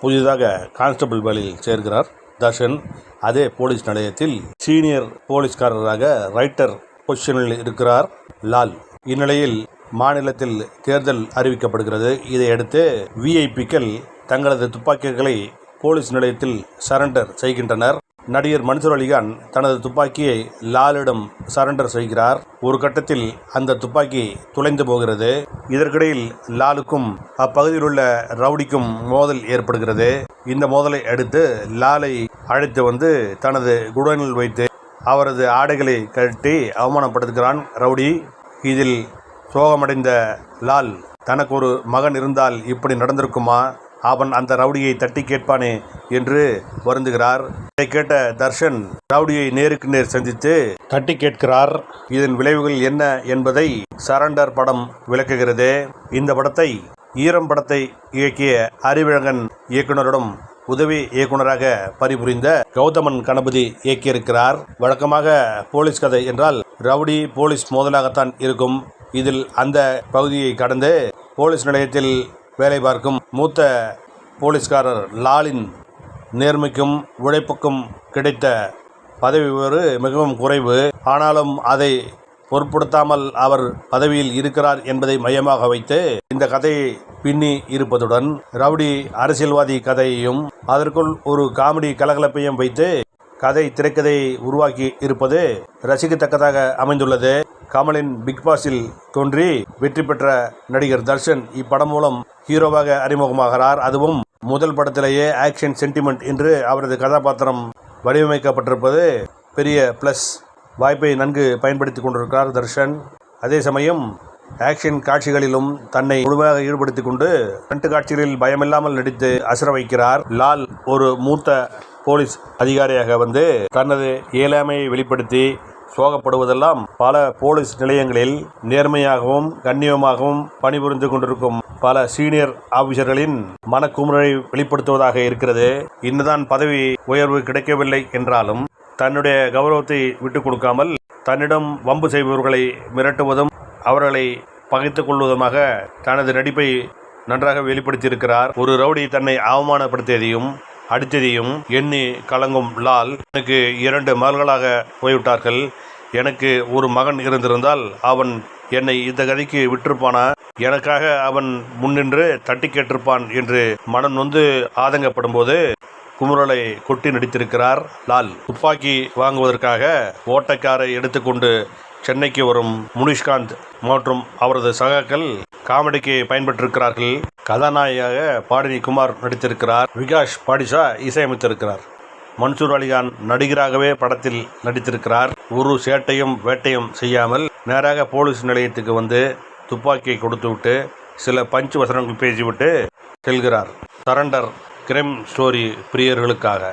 புதிதாக கான்ஸ்டபிள் வேலையில் சேர்கிறார் தர்ஷன். அதே போலீஸ் நிலையத்தில் சீனியர் போலீஸ்காரராக ரைட்டர் பொசிஷனில் இருக்கிறார் லால். இந்நிலையில் மாநிலத்தில் தேர்தல் அறிவிக்கப்படுகிறது. இதையடுத்து விஐபிக்கள் தங்களது துப்பாக்கிகளை போலீஸ் நிலையத்தில் சரண்டர் செய்கின்றனர். நடிகர் மன்சூர் அலிகான் தனது துப்பாக்கியை லாலிடம் சரண்டர் செய்கிறார். ஒரு கட்டத்தில் அந்த துப்பாக்கி துளைந்து போகிறது. இதற்கிடையில் லாலுக்கும் அப்பகுதியில் உள்ள ரவுடிக்கும் மோதல் ஏற்படுகிறது. இந்த மோதலை அடுத்து லாலை அழைத்து வந்து தனது குடனில் வைத்து அவரது ஆடைகளை கழட்டி அவமானப்படுத்துகிறான் ரவுடி. இதில் சோகமடைந்த லால் தனக்கு ஒரு மகன் இருந்தால் இப்படி நடந்திருக்குமா? அவன் அந்த ரவுடியை தட்டி கேட்பானே என்று வருந்துகிறார். இதை கேட்ட தர்ஷன் ரவுடியை நேருக்கு நேர் சந்தித்து தட்டி கேட்கிறார் இதன் விளைவுகள் என்ன என்பதை சரண்டர் படம் விளக்குகிறது. இந்த படத்தை ஈரம் படத்தை இயக்கிய அறிவிழகன் இயக்குனரிடம் உதவி இயக்குனராக பணிபுரிந்த கௌதமன் கணபதி இயக்கியிருக்கிறார். வழக்கமாக போலீஸ் கதை என்றால் ரவுடி போலீஸ் மோதலாகத்தான் இருக்கும். இதில் அந்த பகுதியை கடந்து போலீஸ் நிலையத்தில் வேலை பார்க்கும் மூத்த போலீஸ்காரர் லாலின் நேர்மைக்கும் உழைப்புக்கும் கிடைத்த பதவி உயர்வு மிகவும் குறைவு. ஆனாலும் அதை பொருட்படுத்தாமல் அவர் பதவியில் இருக்கிறார் என்பதை மையமாக வைத்து இந்த கதையை பின்னி இருப்பதுடன் ரவுடி அரசியல்வாதி கதையையும் அதற்குள் ஒரு காமெடி கலகலப்பையும் வைத்து கதை திரைக்கதையை உருவாக்கி இருப்பது ரசிக்கத்தக்கதாக அமைந்துள்ளது. கமலின் பிக் பாஸில் தோன்றி வெற்றி பெற்ற நடிகர் தர்ஷன் இப்படம் மூலம் ஹீரோவாக அறிமுகமாகிறார். அதுவும் முதல் படத்திலேயே ஆக்ஷன் சென்டிமெண்ட் என்று அவரது கதாபாத்திரம் வடிவமைக்கப்பட்டிருப்பது பெரிய ப்ளஸ் வாய்ப்பை நன்கு பயன்படுத்தி கொண்டிருக்கிறார் தர்ஷன். அதே சமயம் ஆக்ஷன் காட்சிகளிலும் தன்னை முழுமையாக ஈடுபடுத்தி கொண்டு கண்டு காட்சிகளில் பயமில்லாமல் நடித்து அசர வைக்கிறார். லால் ஒரு மூத்த போலீஸ் அதிகாரியாக வந்து தனது இயலாமையை வெளிப்படுத்தி சோகப்படுவதெல்லாம் பல போலீஸ் நிலையங்களில் நேர்மையாகவும் கண்ணியமாகவும் பணிபுரிந்து கொண்டிருக்கும் பல சீனியர் ஆபீசர்களின் மனக்குமுறை வெளிப்படுத்துவதாக இருக்கிறது. இன்னுதான் பதவி உயர்வு கிடைக்கவில்லை என்றாலும் தன்னுடைய கௌரவத்தை விட்டுக் கொடுக்காமல் தன்னிடம் வம்பு செய்பவர்களை மிரட்டுவதும் அவர்களை பகைத்துக் கொள்வதுமாக தனது நடிப்பை நன்றாக வெளிப்படுத்தியிருக்கிறார். ஒரு ரவுடி தன்னை அவமானப்படுத்தியதையும் அடித்ததையும் எண்ணி கலங்கும் லால் எனக்கு இரண்டு மகள்களாக போய்விட்டார்கள். எனக்கு ஒரு மகன் இருந்திருந்தால் அவன் என்னை இந்த கதைக்கு விட்டிருப்பானா? எனக்காக அவன் முன்னின்று தட்டி கேட்டிருப்பான் என்று மனம் நொந்து ஆதங்கப்படும் போது குமுறலை கொட்டி நடித்திருக்கிறார் லால். துப்பாக்கி வாங்குவதற்காக ஓட்டக்காரை எடுத்துக்கொண்டு சென்னைக்கு வரும் முனிஷ்காந்த் மற்றும் அவரது சகாக்கள் காமெடிக்கு பயன்பட்டிருக்கிறார்கள் கதாநாயகியாக பாடினி குமார் நடித்திருக்கிறார். விகாஷ் பாடிஷா இசையமைத்திருக்கிறார். மன்சூர் அலிகான் நடிகராகவே படத்தில் நடித்திருக்கிறார். ஒரு சேட்டையும் வேட்டையும் செய்யாமல் நேராக போலீஸ் நிலையத்துக்கு வந்து துப்பாக்கியை கொடுத்துவிட்டு சில பஞ்சு வசனங்கள் பேசிவிட்டு செல்கிறார். Surrender crime story பிரியர்களுக்காக.